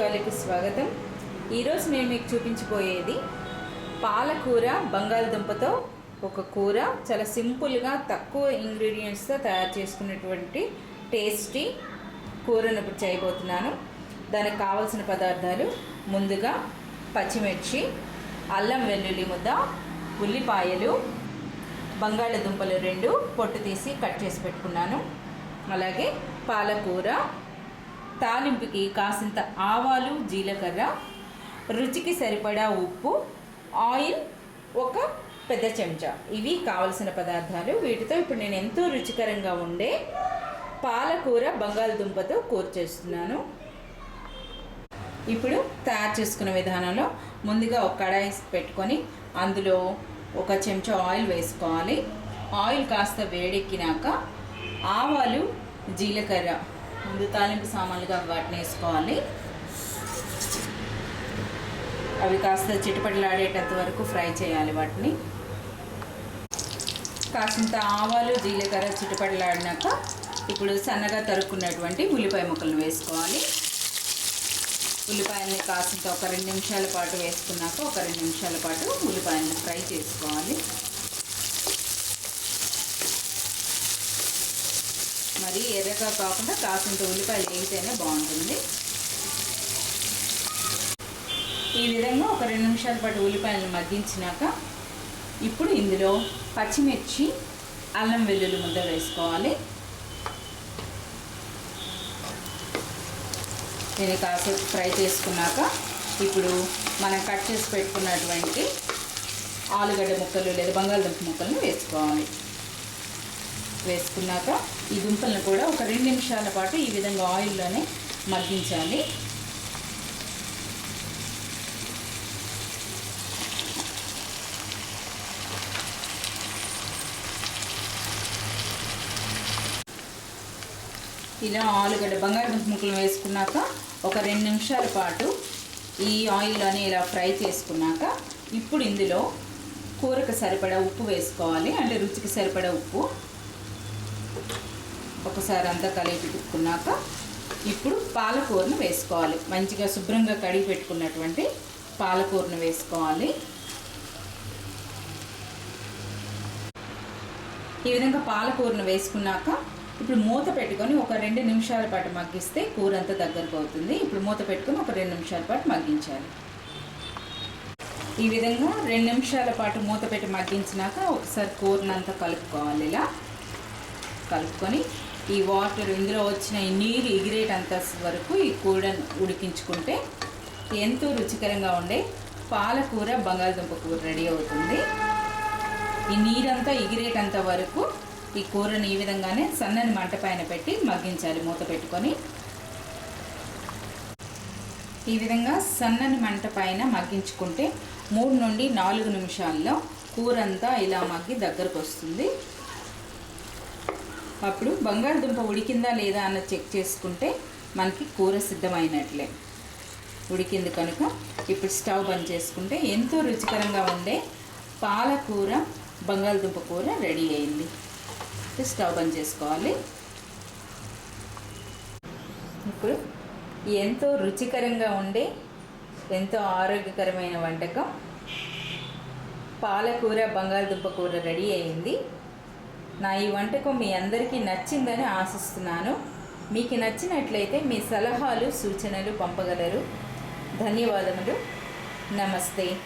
వంటకాలకి స్వాగతం. ఈరోజు నేను మీకు చూపించబోయేది పాలకూర బంగాళదుంపతో ఒక కూర. చాలా సింపుల్గా తక్కువ ఇంగ్రీడియంట్స్తో తయారు చేసుకున్నటువంటి టేస్టీ కూరను ఇప్పుడు చేయబోతున్నాను. దానికి కావాల్సిన పదార్థాలు ముందుగా పచ్చిమిర్చి అల్లం వెల్లుల్లి ముద్ద ఉల్లిపాయలు బంగాళదుంపలు రెండు పొట్టు తీసి కట్ చేసి పెట్టుకున్నాను. అలాగే పాలకూర తాలింపుకి కాసింత ఆవాలు జీలకర్ర రుచికి సరిపడా ఉప్పు ఆయిల్ ఒక పెద్ద చెంచా. ఇవి కావలసిన పదార్థాలు. వీటితో ఇప్పుడు నేను ఎంతో రుచికరంగా ఉండే పాలకూర బంగాళదుంపతో కూర చేస్తున్నాను. ఇప్పుడు తయారు చేసుకునే విధానంలో ముందుగా ఒక కడాయి పెట్టుకొని అందులో ఒక చెంచా ఆయిల్ వేసుకోవాలి. ఆయిల్ కాస్త వేడెక్కినాక ఆవాలు జీలకర్ర ముందు తాలింపు సామాన్లుగా వాటిని వేసుకోవాలి. అవి కాస్త చిటపటలాడేటంత వరకు ఫ్రై చేయాలి వాటిని. కాసింత ఆవాలు జీలకర్ర చిటపటలాడినాక ఇప్పుడు సన్నగా తరుక్కున్నటువంటి ఉల్లిపాయ ముక్కలను వేసుకోవాలి. ఉల్లిపాయల్ని కాసింత ఒక రెండు నిమిషాల పాటు వేసుకున్నాక ఒక రెండు నిమిషాల పాటు ఉల్లిపాయలను ఫ్రై చేసుకోవాలి. మరి ఎర్రగా కాకుండా కాసింత ఉల్లిపాయలు వేగితేనే బాగుంటుంది. ఈ విధంగా ఒక రెండు నిమిషాల పాటు ఉల్లిపాయలను మగ్గించినాక ఇప్పుడు ఇందులో పచ్చిమిర్చి అల్లం వెల్లుల్లి ముద్ద వేసుకోవాలి. దీన్ని కాసేపు ఫ్రై చేసుకున్నాక ఇప్పుడు మనం కట్ చేసి పెట్టుకున్నటువంటి ఆలుగడ్డ ముక్కలు లేదా బంగాళదుంప ముక్కలను వేసుకోవాలి. వేసుకున్నాక ఈ దుంపలను కూడా ఒక రెండు నిమిషాల పాటు ఈ విధంగా ఆయిల్లోనే మగ్గించాలి. ఇలా ఆలుగడ్డ బంగాళదుంప ముక్కలు వేసుకున్నాక ఒక రెండు నిమిషాల పాటు ఈ ఆయిల్లోనే ఇలా ఫ్రై చేసుకున్నాక ఇప్పుడు ఇందులో కూరకు సరిపడా ఉప్పు వేసుకోవాలి. అంటే రుచికి సరిపడా ఉప్పు. ఒకసారి అంతా కలిపి పెట్టుకున్నాక ఇప్పుడు పాలకూరను వేసుకోవాలి. మంచిగా శుభ్రంగా కడిగి పెట్టుకున్నటువంటి పాలకూరను వేసుకోవాలి. ఈ విధంగా పాలకూరను వేసుకున్నాక ఇప్పుడు మూత పెట్టుకొని ఒక రెండు నిమిషాల పాటు మగ్గిస్తే కూర అంతా దగ్గరకు అవుతుంది. ఇప్పుడు మూత పెట్టుకొని ఒక రెండు నిమిషాల పాటు మగ్గించాలి. ఈ విధంగా రెండు నిమిషాల పాటు మూత పెట్టి మగ్గించినాక ఒకసారి కూరనంతా కలుపుకోవాలి ఇలా. కలుపుకొని ఈ వాటర్ ఇందులో వచ్చిన ఈ నీరు ఎగిరేటంత వరకు ఈ కూరను ఉడికించుకుంటే ఎంతో రుచికరంగా ఉండే పాలకూర బంగాళదుంప కూర రెడీ అవుతుంది. ఈ నీరంతా ఎగిరేటంత వరకు ఈ కూరని ఈ విధంగానే సన్నని మంట పైన పెట్టి మగ్గించాలి మూత పెట్టుకొని. ఈ విధంగా సన్నని మంట పైన మగ్గించుకుంటే మూడు నుండి నాలుగు నిమిషాల్లో కూర అంతా ఇలా మగ్గి దగ్గరకు వస్తుంది. అప్పుడు బంగాళదుంప ఉడికిందా లేదా అన్న చెక్ చేసుకుంటే మనకి కూర సిద్ధమైనట్లే. ఉడికింది కనుక ఇప్పుడు స్టవ్ బంద్ చేసుకుంటే ఎంతో రుచికరంగా ఉండే పాలకూర బంగాళదుంప కూర రెడీ అయింది. స్టవ్ బంద్ చేసుకోవాలి. ఇప్పుడు ఎంతో రుచికరంగా ఉండే ఎంతో ఆరోగ్యకరమైన వంటకం పాలకూర బంగాళదుంప కూర రెడీ అయింది. నా ఈ వంటకం మీ అందరికీ నచ్చిందని ఆశిస్తున్నాను. మీకు నచ్చినట్లయితే మీ సలహాలు సూచనలు పంపగలరు. ధన్యవాదములు. నమస్తే.